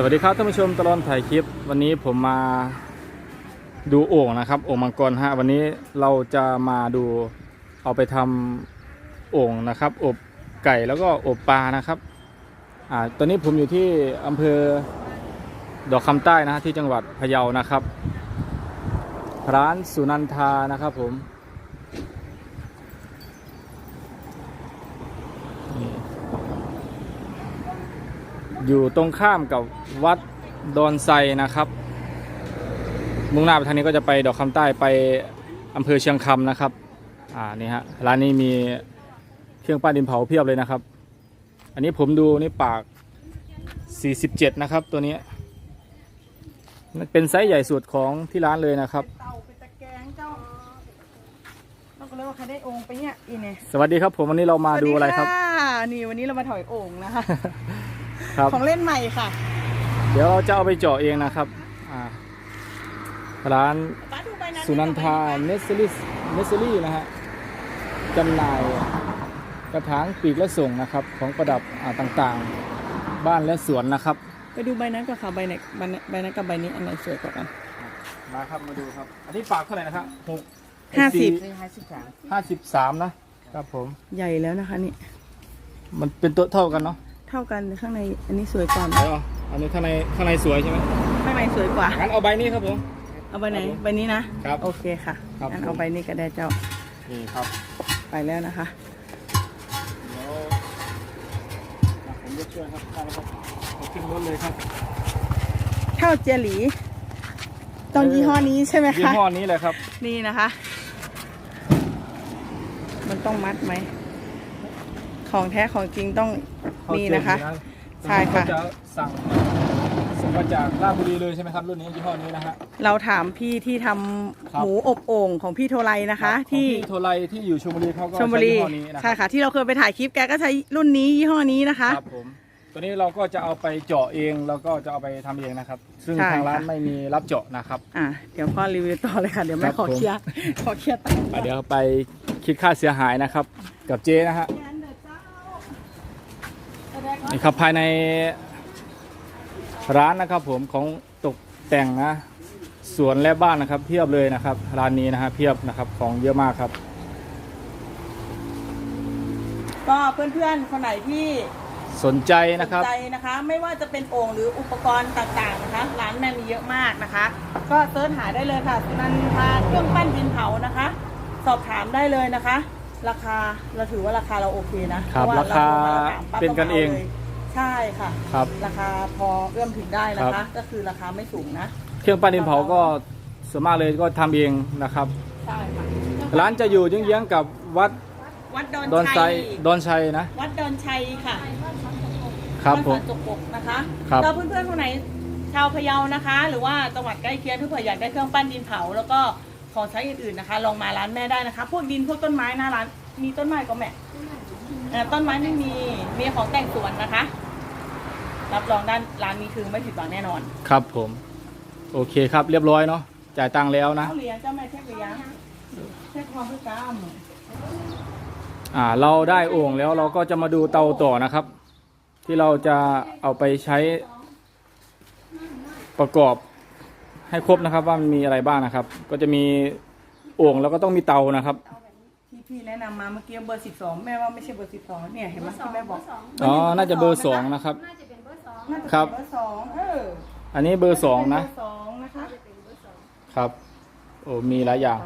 สวัสดีครับท่านผู้ชมตลอดถ่ายคลิป วันนี้ผมมาดูโอ่งนะครับโอ่งมังกรฮะวันนี้เราจะมาดูเอาไปทำโอ่งนะครับ อบไก่แล้วก็อบปลานะครับอ่าตอนนี้ผมอยู่ที่อำเภอดอกคำใต้นะฮะที่จังหวัดพะเยานะครับ ร้านสุนันทานะครับผม อยู่ตรงข้ามกับวัดดอนไซนะครับ มุ่งหน้าไปทางนี้ก็จะไปดอกคำใต้ไปอำเภอเชียงคำนะครับ อ่านี่ฮะร้านนี้มีเครื่องปั้นดินเผาเพียบเลยนะครับ อันนี้ผมดูนี่ปาก 47 นะครับ ตัวนี้เป็นไซส์ใหญ่สุดของที่ร้านเลยนะครับ เตาเป็นตะแกรงเจ้าเราก็เลยว่าใครได้องค์ไปเนี่ยอีเนี่ยสวัสดีครับผมวันนี้เรามาดูอะไรครับ สวัสดีค่ะนี่วันนี้เรามาถอยโอ่งนะคะ ครับ ของเล่นใหม่ค่ะ เดี๋ยวเราจะเอาไปเจาะเองนะครับอ่าร้านป้าดูใบนั้นสุนันทาเนสเซอรี่เนสเซอรี่นะฮะจำหน่ายกระถางปีกและส่งนะครับ ของประดับอ่าต่างๆ บ้านและสวนนะครับ ไปดูใบนั้นกับค่ะใบไหนใบนั้นใบนั้นกับใบนี้อันไหนสวยกว่ากัน มาครับมาดูครับ อันนี้ฝากเท่าไหร่นะครับหกห้าสิบ ห้าสิบสามนะครับผม ใหญ่แล้วนะคะนี่ มันเป็นตัวเท่ากันเนาะ เท่ากันข้างในอันนี้สวยกว่าแล้วอันนี้ข้างในข้างในสวยใช่ไหมข้างในสวยกว่า งั้นเอาใบนี้ครับผม เอาใบไหนครับผมใบนี้นะครับโอเคค่ะครับงั้นเอาใบนี้ก็ได้เจ้านี่ครับไปแล้วนะคะ เดี๋ยวอะผมจะช่วยครับได้แล้วครับเอาขึ้นรถเลยครับเท่าเจยหลีต้องยี่ห้อนี้ใช่ไหมยี่คะ ห้อนี้เลยครับ นี่นะคะ มันต้องมัดไหม ของแท้ของจริงต้องมีนะคะใช่ค่ะก็จะสั่งส่งมาจากราชบุรีเลยใช่ไหมครับรุ่นนี้ยี่ห้อนี้นะฮะ เราถามพี่ที่ทำครับ หมูอบโอ่งของพี่โทไลนะคะ ของที่พี่โทไลที่อยู่ชลบุรีเขาก็ชลบุรีใช้ยี่ห้อนี้นะคใช่รับค่ะ ที่เราเคยไปถ่ายคลิปแกก็ใช้รุ่นนี้ยี่ห้อนี้นะคะ ครับผมตัวนี้เราก็จะเอาไปเจาะเองแล้วก็จะเอาไปทำเองนะครับ ซึ่งใช่ทางร้านค่ะ ไม่มีรับเจาะนะครับ อะเดี๋ยวพ่อรีวิวต่อเลยค่ะเดี๋ยวแม่ครับขอผม เคลียร์ขอเคลียร์ตังค์อะเดี๋ยวไปคิดค่าเสียหายนะครับ กับเจ๊นะฮะนี่ ครับภายในร้านนะครับผมของตกแต่งนะสวนและบ้านนะครับ เพียบเลยนะครับ ร้านนี้นะฮะเพียบนะครับของเยอะมากครับ ก็เพื่อนๆคนไหนที่สนใจสนะครับนใจนะคะ ไม่ว่าจะเป็นโอ่งหรืออุปกรณ์ต่างๆนะคะ ร้านแม่มีเยอะมากนะคะ ก็เสิร์ชหาได้เลยค่ะนันทาเครื่องปั้นดินเผานะคะ สอบถามได้เลยนะคะ ราคาเราถือว่าราคาเราโอเคนะครับเพะว่ราคาโทมถมปั๊บเป็นกันเองลยใช่ค่ะ ครับ ราคาพอเอื้อมถึงได้นะครัคะ บ ก็คือราคาไม่สูงนะเครื่องปั้นดินเผาก็ส่วนมากเลยก็ทำเองนะครับ ใช่ค่ะร้านจะอยู่เยื้องๆกับวัดวัดดอนดอนไซชัยดอนชัยนะวัดดอนชัยค่ะครับผมานสารจกบกนะคะครับก็เพื่อนๆคนไหนชาวพะเยานะคะ หรือว่าจังหวัดใกล้เคียงที่เผื่ออยากได้เครื่องปั้นดินเผา แล้วก็ ของใช้อื่นๆนะคะ ลองมาร้านแม่ได้นะคะ พวกดินพวกต้นไม้หน้าร้านมีต้นไม้ก็แม่เอ่อต้นไม้ไม่มีมีของแต่งสวนนะคะ รับรองด้านร้านนี้คือไม่ผิดหวังแน่นอนครับผม โอเคครับเรียบร้อยเนาะจ่ายตังค์แล้วนะเจ้าเลี้ยงเจ้าแม่เช็คเลี้ยงเช็คความพิการอ่าเราได้โอ่งแล้วเราก็จะมาดูเตาต่อนะครับ ที่เราจะเอาไปใช้ประกอบ ให้ครบนะครับว่ามันมีอะไรบ้างนะครับ ก็จะมีโอ่งแล้วก็ต้องมีเตานะครับ ที่พี่แนะนำมาเมื่อกี้เบอร์สิบสองแม่ว่าไม่ใช่เบอร์สิบสองเนี่ยเห็นไหมที่แม่บอกอ๋อ น่าจะเบอร์สองนะครับ น่าจะเป็นเบอร์สองน่าจะครับ เป็นเบอร์สองเอออันนี้เบอร์สองนะ เบอร์สองนะคะเป็นเบอร์สองครับโอ้มีหลายอย่าง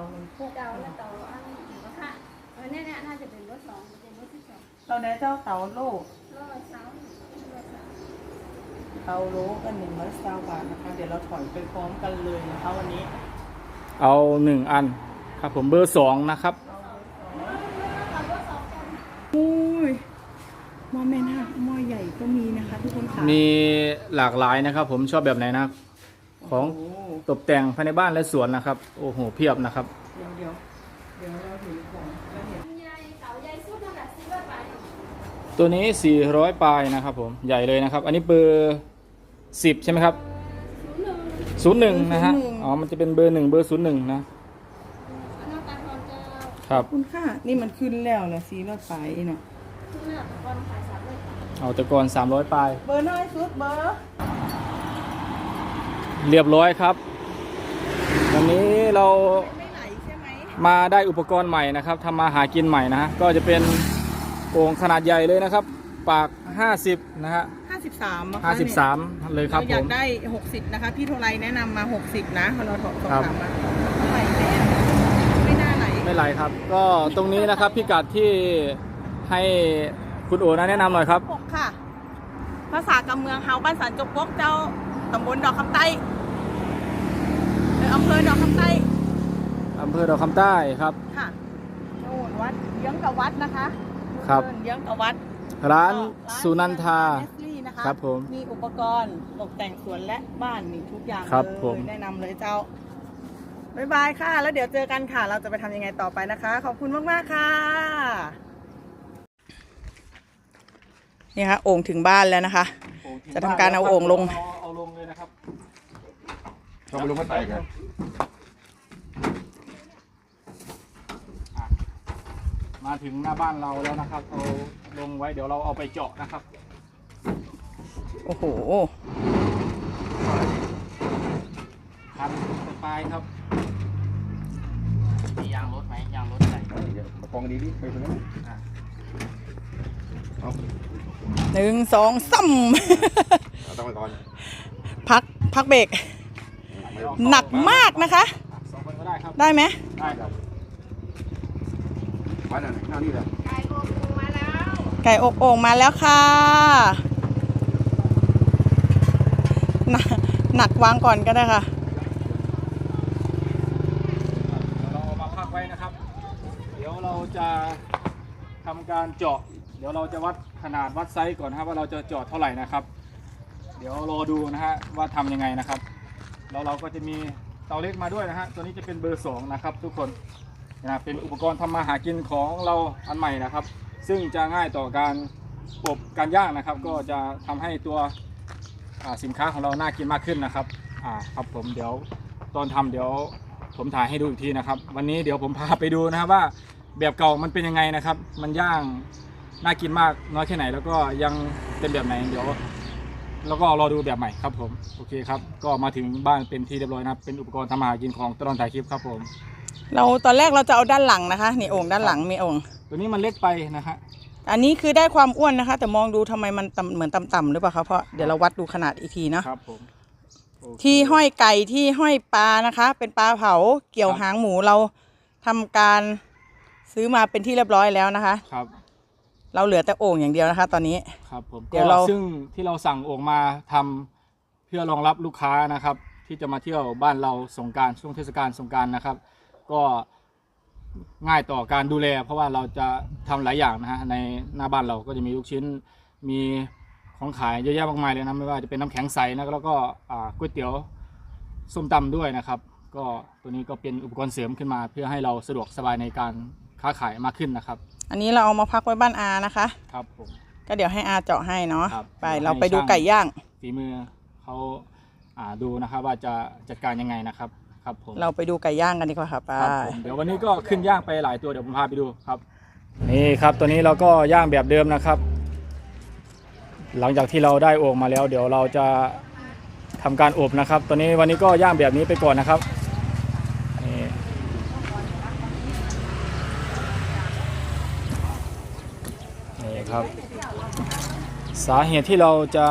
เตาและเตาอันนี้ถือว่าค่ะเออเนี่ยเนี่ยน่าจะเป็นเบอร์สองเป็นเบอร์ที่สองเราได้เจ้าเตาโลกร้อยสามร้อยสาม เตาโลกันหนึ่งร้อยเก้าบาทนะคะ เดี๋ยวเราถอยไปพร้อมกันเลยนะคะวันนี้ เอาหนึ่งอันครับผมเบอร์สองนะครับอุ้ยหม้อแม่นาคหม้อใหญ่ก็มีนะคะทุกคนค่ะมีหลากหลายนะครับ ผมชอบแบบไหนนะครับ ของโอ้ตกแต่งภายในบ้านและสวนนะครับ โอ้โหเพียบนะครับ เดี๋ยวเดี๋ยวเดี๋ยวเราเห็นของเราเห็นใหญ่เตาใหญ่สุดนั่นแหละสิบร้อยบาทตัวนี้ 400ปลายนะครับผมใหญ่เลยนะครับ อันนี้เบอร์ 10 ใช่ไหมครับศูนย์หนึ่ง01นะฮะ อ๋อ มันจะเป็นเบอร์หนึ่งเบอร์01นะอันนั้นตาทอนเจ้าครับ คุณค่ะนี่มันขึ้นแล้วนะสีรถไฟเนาะทุกหน้าตะกอนขายสามร้อยบาทเอาแต่ก่อน300ปลาย เบอร์น้อยสุดเบอร์ เรียบร้อยครับ วันนี้เราไม่ไหลใช่ไหมมาได้อุปกรณ์ใหม่นะครับทำมาหากินใหม่นะฮะ ก็จะเป็นโอ่งขนาดใหญ่เลยนะครับ ปาก 50 นะฮะ ห้าสิบสามนะคะเนี่ย53 เลยครับเราอผยากม ได้ 60 นะคะ พี่โทไรแนะนำมา 60 นะเราถอดสอบครับถามมาไหลแน่ไม่น่าไหลไม่ไรครับ ก็ตรงนี้นะครับพิกัดที่ให้คุณโอนะแนะนำหน่อยครับหกค่ะ ภาษากำเมืองเฮาบ้านสันจกปกเจ้าตำบลดอกคำใต้เอออำเภอดอกคำใต้ อำเภอดอกคำใต้ครับ ค่ะโน่นวัดเยื้องกับวัดนะคะครับ เยื้องกับวัดร้านก็สุนันทาเนสลี่ นะคะครับผมมีอุปกรณ์ตกแต่งสวนและบ้านมีทุกอย่างครับเลยผมแนะนำเลยเจ้าบ๊ายบายค่ะ แล้วเดี๋ยวเจอกันค่ะ เราจะไปทำยังไงต่อไปนะคะ ขอบคุณมากๆค่ะนี่ค่ะโอ่งถึงบ้านแล้วนะคะ จะทำการเอาโอ่งลง เอาลงเลยนะครับเราไปลงมาใส่กันมาถึงหน้าบ้านเราแล้วนะครับ เอาลงไว้เดี๋ยวเราเอาไปเจาะนะครับ โอ้โหพันปลายครับ มียางรถไหมยางรถใส่มากองดีดิไปตรงนั้นหนึ่งสองซ้เอาต้องไปก่อนำพักพักเบรกหนักมากนะคะ สองคนก็ได้ครับ ได้ไหมได้ครับบ้านไหนข้างนี้แหละ ไก่อบโอ่งมาแล้วค่ะหนัก หนักวางก่อนก็ได้ค่ะ เราเอามาพักไว้นะครับ เดี๋ยวเราจะทำการเจาะ เดี๋ยวเราจะวัดขนาดวัดไซส์ก่อนนะครับว่าเราจะเจาะเท่าไหร่นะครับ เดี๋ยวรอดูนะฮะว่าทำยังไงนะครับ แล้วเราก็จะมีเตาเล็กมาด้วยนะฮะตัวนี้จะเป็นเบอร์สองนะครับทุกคนนะเป็นอุปกรณ์ทำมาหากินของเราอันใหม่นะครับ ซึ่งจะง่ายต่อการอบการย่างนะครับ ก็จะทำให้ตัว สินค้าของเราน่ากินมากขึ้นนะครับอ่าครับผมเดี๋ยวตอนทำเดี๋ยวผมถ่ายให้ดูอีกทีนะครับ วันนี้เดี๋ยวผมพาไปดูนะครับว่าแบบเก่ามันเป็นยังไงนะครับ มันย่างน่ากินมากน้อยแค่ไหน แล้วก็ยังเป็นแบบไหนเดี๋ยว แล้วก็รอดูแบบใหม่ครับผมโอเคครับ ก็มาถึงบ้านเป็นที่เรียบร้อยนะครับเป็นอุปกรณ์ทำอาหารกินของตลอดถ่ายคลิปครับผม เราตอนแรกเราจะเอาด้านหลังนะคะนี่โอ่งด้านหลังมีโอ่งตัวนี้มันเล็กไปนะฮะ อันนี้คือได้ความอ้วนนะคะ แต่มองดูทำไมมันต่ำเหมือนต่ำๆหรือเปล่าคะเพราะเดี๋ยวเราวัดดูขนาดอีกทีเนาะครับผมโอเคที่ห้อยไก่ที่ห้อยปลานะคะ เป็นปลาเผาเกี่ยวครับหางหมูเราทำการซื้อมาเป็นที่เรียบร้อยแล้วนะคะ ครับ เราเหลือแต่โอ่งอย่างเดียวนะคะ ตอนนี้ ครับผมเดี๋ยวเราก็ซึ่งที่เราสั่งโอ่งมาทำเพื่อรองรับลูกค้านะครับ ที่จะมาเที่ยวบ้านเราสงกรารช่วงเทศกาลสงกรารนะครับ ก็ ง่ายต่อการดูแล เพราะว่าเราจะทำหลายอย่างนะฮะในหน้าบ้านเราก็จะมีลูกชิ้นมีของขายเยอะแยะมากมายเลยนะไม่ว่าจะเป็นน้ำแข็งใสนะแล้วก็อ่าก๋วยเตี๋ยวส้มตำด้วยนะครับ ก็ตัวนี้ก็เป็นอุปกรณ์เสริมขึ้นมา เพื่อให้เราสะดวกสบายในการค้าขายมากขึ้นนะครับอันนี้เราเอามาพักไว้บ้านอานะคะ ครับผม ก็เดี๋ยวให้อาเจาะให้เนาะครับไปเดี๋ยวเราไปให้ดูช่างไก่ย่าง ฝีมือเขาอ่าดูนะครับว่าจะจัดการยังไงนะครับ ครับผมเราไปดูไก่ย่างกันดีกว่าค่ะไปครับผมเดี๋ยววันนี้ก็ขึ้นย่างไปหลายตัวเดี๋ยวผมพาไปดูครับ นี่ครับตัวนี้เราก็ย่างแบบเดิมนะครับ หลังจากที่เราได้โอ่งมาแล้ว เดี๋ยวเราจะทำการอบนะครับตัวนี้วันนี้ก็ย่างแบบนี้ไปก่อนนะครับนี่นี่ครับ สาเหตุที่เราจะ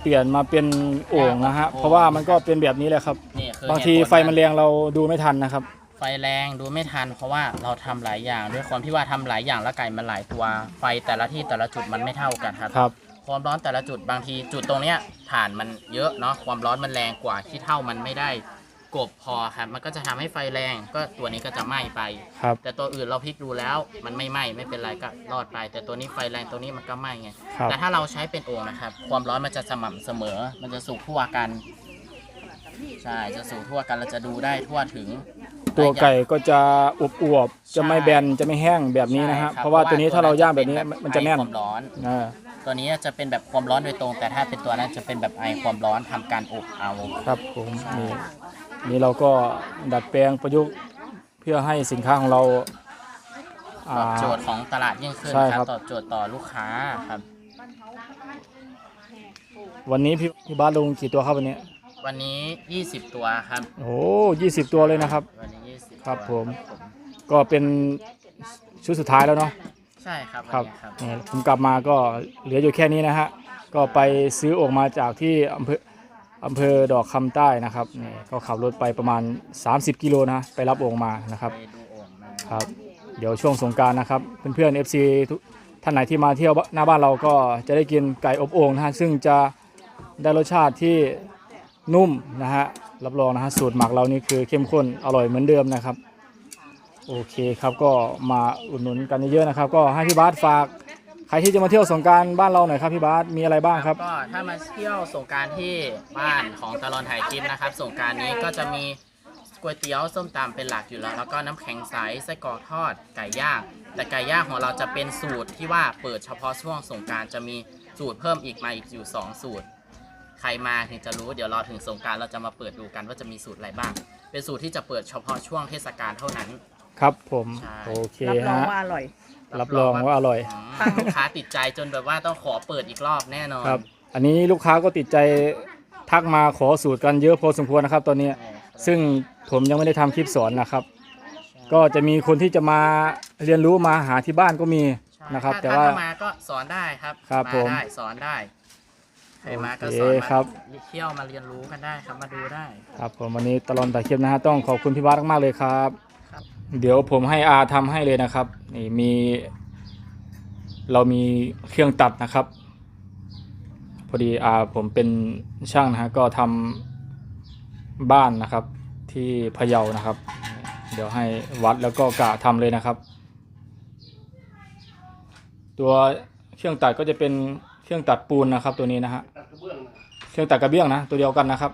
เปลี่ยนมาเป็นโอ่งนะฮะเพราะว่ามันก็เป็นแบบนี้แหละครับนี่ คือบางทีเหตุผลไฟมันแรงเราดูไม่ทันนะครับ ไฟแรงดูไม่ทัน เพราะว่าเราทำหลายอย่าง ด้วยความที่ว่าทำหลายอย่างแล้วไก่มันหลายตัว ไฟแต่ละที่แต่ละจุดมันไม่เท่ากันครับ ครับ ความร้อนแต่ละจุดบางทีจุดตรงเนี้ยถ่านมันเยอะเนาะความร้อนมันแรงกว่าที่เท่ามันไม่ได้กบพอครับ มันก็จะทำให้ไฟแรงก็ตัวนี้ก็จะไหม้ไป ครับ แต่ตัวอื่นเราพลิกดูแล้วมันไม่ไหม้ไม่เป็นไรก็รอดไป แต่ตัวนี้ไฟแรงตัวนี้มันก็ไหม้ไงครับ แต่ถ้าเราใช้เป็นโอ่งนะครับ ความร้อนมันจะสม่ำเสมอ มันจะสุกทั่วกัน ใช่จะสุกทั่วกันเราจะดูได้ทั่วถึง ตัวไก่ก็จะอวบอวบๆจะไม่แบนจะไม่แห้งแบบนี้นะฮะใช่คบเพราะว่าตัวนี้ถ้าเราย่างแบบนี้มันจะแน่นไอความร้อน อ่า ตัวนี้จะเป็นแบบความร้อนโดยตรง แต่ถ้าเป็นตัวนั้นจะเป็นแบบไอความร้อนทำการอบเอาครับผมนี่นี่เราก็ดัดแปลงประยุกต์เพื่อให้สินค้าของเราตอ่าอบโจทย์ของตลาดยิ่งขึ้นใช่คครัรับ บตอบโจทย์ต่อลูกค้าครับวันนี้พี่พี่บาสลงกี่ตัวครับวันนี้ วันนี้ 20 ตัวครับ โอ้ยี่สิบตัวเลยนะครับ วันนี้ 20ครับตัวผม ก็เป็นชุดสุดท้ายแล้วเนาะ ใช่ครับครับวันนี้ครับนี่ผมกลับมาก็เหลืออยู่แค่นี้นะฮะ ก็ไปซื้อออกมาจากที่อำเภออำเภอดอกคำใต้นะครับนี่ก็ขับรถไปประมาณ 30 กิโลนะ ไปรับโองมานะครับ ไปดูโอ่งมาครับ เดี๋ยวช่วงสงกรารนะครับ เพื่อนๆ FC ทุกท่านไหนที่มาเที่ยวหน้าบ้านเราก็จะได้กินไก่อบโอ่งนะฮะ ซึ่งจะได้รสชาติที่ นุ่มนะฮะรับรองนะฮะสูตรหมักเรานี่คือเข้มข้นอร่อยเหมือนเดิมนะครับ โอเคครับก็มาอุดหนุนกันเยอะๆนะครับ ก็ให้พี่บาสฝากใครที่จะมาเที่ยวสงกรารบ้านเราหน่อยครับพี่บาสมีอะไรบ้างครับ ก็ถ้ามาเที่ยวสงกรารที่บ้านของตลอนถ่ายคลิปนะครับสงกรารนี้ก็จะมีก๋วยเตี๋ยวส้มตำเป็นหลักอยู่แล้ว แล้วก็น้ำแข็งใสไส้กรอกทอดไก่ย่างแต่ไก่ย่างของเราจะเป็นสูตรที่ว่าเปิดเฉพาะช่วงสงกรารจะมีสูตรเพิ่มอีกมาอีกอยู่2สูตร ใครมาถึงจะรู้เดี๋ยวรอถึงสงกรารเราจะมาเปิดดูกันว่าจะมีสูตรอะไรบ้าง เป็นสูตรที่จะเปิดเฉพาะช่วงเทศกาลเท่านั้น ครับผมใช่ โอเครับรองฮะว่าอร่อย รับรองว่าอร่อยอืมลูกค้าติดใจจนแบบว่าต้องขอเปิดอีกรอบแน่นอนครับ อันนี้ลูกค้าก็ติดใจทักมาขอสูตรกันเยอะพอสมควรนะครับ ตอนนี้ใช่ครับซึ่งผมยังไม่ได้ทำคลิปสอนนะครับ ก็จะมีคนที่จะมาเรียนรู้มาหาที่บ้านก็มีใช่นะครับถ้แต่ว่าถ้มาก็สอนได้ครับครับมาผม ได้สอนได้ ใครมาก็โอเคสอนมาครับ เที่ยวมาเรียนรู้กันได้ครับมาดูได้ ครับผมวันนี้ตลอดถ่ายคลิปนะฮะต้องขอบคุณพี่บาสมากๆเลยครับ ครับ เดี๋ยวผมให้อาทำให้เลยนะครับนี่มี เรามีเครื่องตัดนะครับ พอดีอาผมเป็นช่างนะฮะก็ทำบ้านนะครับ ที่พะเยานะครับ เดี๋ยวให้วัดแล้วก็กะทำเลยนะครับ ตัวเครื่องตัดก็จะเป็น เครื่องตัดปูนนะครับตัวนี้นะฮะเครื่องตัดกระเบื้องนะตัวเดียวกันนะครับ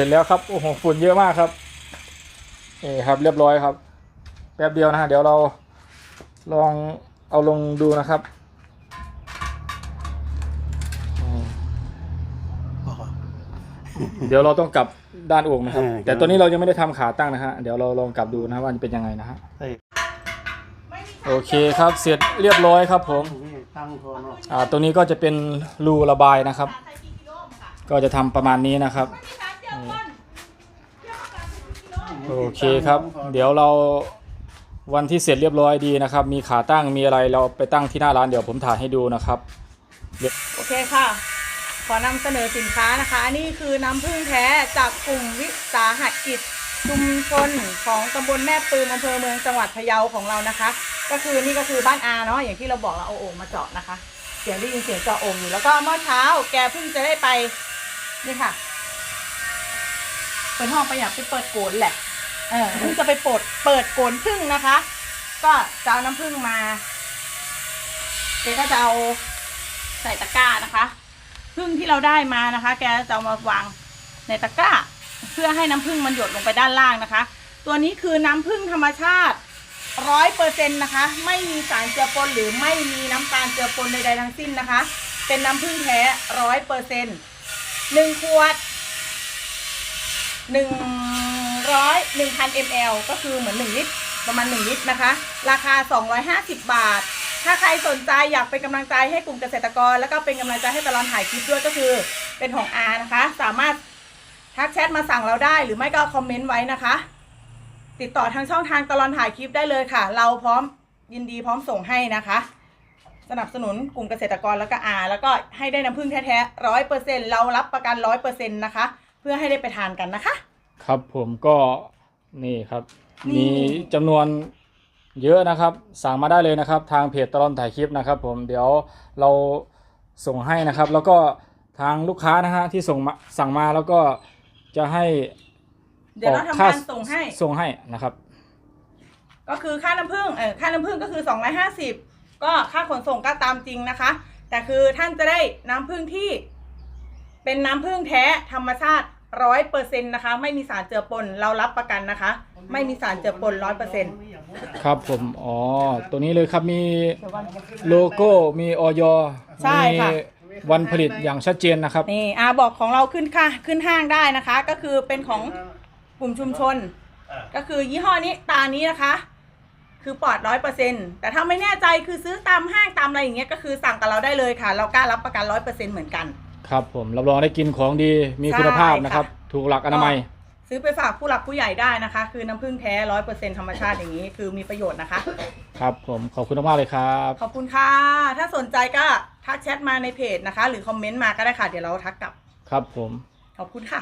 ร็จแล้วครับโอ้โหฝุ่นเยอะมากครับนี่ครับเรียบร้อยครับ แป๊บเดียวนะฮะเดี๋ยวเราลองเอาลงดูนะครับอืมเดี๋ยวเราต้องกลับด้านโอ่งนะครับเออแต่ตัวนี้เรายังไม่ได้ทำขาตั้งนะฮะเดี๋ยวเราลองกลับดูนะว่าจะเป็นยังไงนะฮะใส่โอเคครับเสร็จเรียบร้อยครับผมนี่ตั้งโทนเนาะอ่าตัวนี้ก็จะเป็นรูระบายนะครับ ก็จะทำประมาณนี้นะครับ โอเคครับ เดี๋ยวเราวันที่เสร็จเรียบร้อยดีนะครับ มีขาตั้งมีอะไรเราไปตั้งที่หน้าร้านเดี๋ยวผมถ่ายให้ดูนะครับโอเคค่ะ ขอนำเสนอสินค้านะคะ นี่คือน้ำผึ้งแท้จากกลุ่มวิสาหกิจชุมชนของตำบลแม่ปืมอำเภอเมืองจังหวัดพะเยาของเรานะคะ ก็คือนี่ก็คือบ้านอาเนาะอย่างที่เราบอกเราเอาโอ่งมาเจาะนะคะ เสียงได้ยินเสียงเจาะโอ่งอยู่แล้วก็เมื่อเช้าแกเพิ่งจะได้ไปนี่ค่ะเปิดห้องไปอยากไปเปิดโกนแหละ เออเพิ่งจะไปปิดเปิดโกนพึ่งนะคะ ก็จะเอาน้ำพึ่งมาแกก็จะเอาใส่ตะกร้านะคะพึ่งที่เราได้มานะคะ แกจะเอามาวางในตะกร้า เพื่อให้น้ำผึ้งมันหยดลงไปด้านล่างนะคะ ตัวนี้คือน้ำผึ้งธรรมชาติร้อยเปอร์เซ็นต์นะคะ ไม่มีสารเจือปนหรือไม่มีน้ำตาลเจือปนใดๆทั้งสิ้นนะคะ เป็นน้ำผึ้งแท้ร้อยเปอร์เซ็นต์หนึ่งขวดหนึ่ง ร้อยหนึ่งพันมลก็คือเหมือนหนึ่งลิตร ประมาณหนึ่งลิตรนะคะ ราคา 250 บาท ถ้าใครสนใจอยากเป็นกำลังใจให้กลุ่มเกษตรกร แล้วก็เป็นกำลังใจให้ตลอดถ่ายคลิปด้วยก็คือเป็นของอานะคะ สามารถทักแชทมาสั่งเราได้หรือไม่ก็คอมเมนต์ไว้นะคะ ติดต่อทางช่องทางตลอดถ่ายคลิปได้เลยค่ะ เราพร้อมยินดีพร้อมส่งให้นะคะ สนับสนุนกลุ่มเกษตรกรแล้วก็อาแล้วก็ให้ได้น้ำผึ้งแท้ๆร้อยเปอร์เซ็นเรารับประกันร้อยเปอร์เซ็นต์นะคะ เพื่อให้ได้ไปทานกันนะคะ ครับผมก็นี่ครับ นี่ มีจำนวนเยอะนะครับ สั่งมาได้เลยนะครับ ทางเพจตลอดถ่ายคลิปนะครับ ผมเดี๋ยวเราส่งให้นะครับ แล้วก็ทางลูกค้านะฮะที่ส่งมาสั่งมาแล้วก็จะให้เดี๋ยวเราทำการส่งให้ ส่งให้นะครับ ก็คือค่าน้ำผึ้งเออค่าน้ำผึ้งก็คือ 250 ก็ค่าขนส่งก็ตามจริงนะคะ แต่คือท่านจะได้น้ำผึ้งที่เป็นน้ำผึ้งแท้ธรรมชาติ ร้อยเปอร์เซ็นต์นะคะ ไม่มีสารเจือปนเรารับประกันนะคะ ไม่มีสารเจือปนร้อยเปอร์เซ็นต์ครับผมอ๋อตัวนี้เลยครับมีโลโก้มีออยใช่ค่ะมีวันผลิตอย่างชัดเจนนะครับ นี่อาบอกของเราขึ้นค่ะ ขึ้นห้างได้นะคะ ก็คือเป็นของกลุ่มชุมชน ก็คือยี่ห้อนี้ตานี้นะคะ คือปลอดร้อยเปอร์เซ็นต์แต่ถ้าไม่แน่ใจคือซื้อตามห้างตามอะไรอย่างเงี้ยก็คือสั่งกับเราได้เลยค่ะ เรากล้ารับประกันร้อยเปอร์เซ็นต์เหมือนกัน ครับผมรับรองได้กินของดีมีคุณภาพนะครับ ถูกหลักอนามัย ซื้อไปฝากผู้หลักผู้ใหญ่ได้นะคะ คือน้ำผึ้งแท้ร้อยเปอร์เซ็นต์ธรรมชาติอย่างนี้คือมีประโยชน์นะคะ ครับผมขอบคุณมากๆเลยครับ ขอบคุณค่ะ ถ้าสนใจก็ทักแชทมาในเพจนะคะ หรือคอมเมนต์มาก็ได้ค่ะ เดี๋ยวเราทักกลับ ครับผม ขอบคุณค่ะ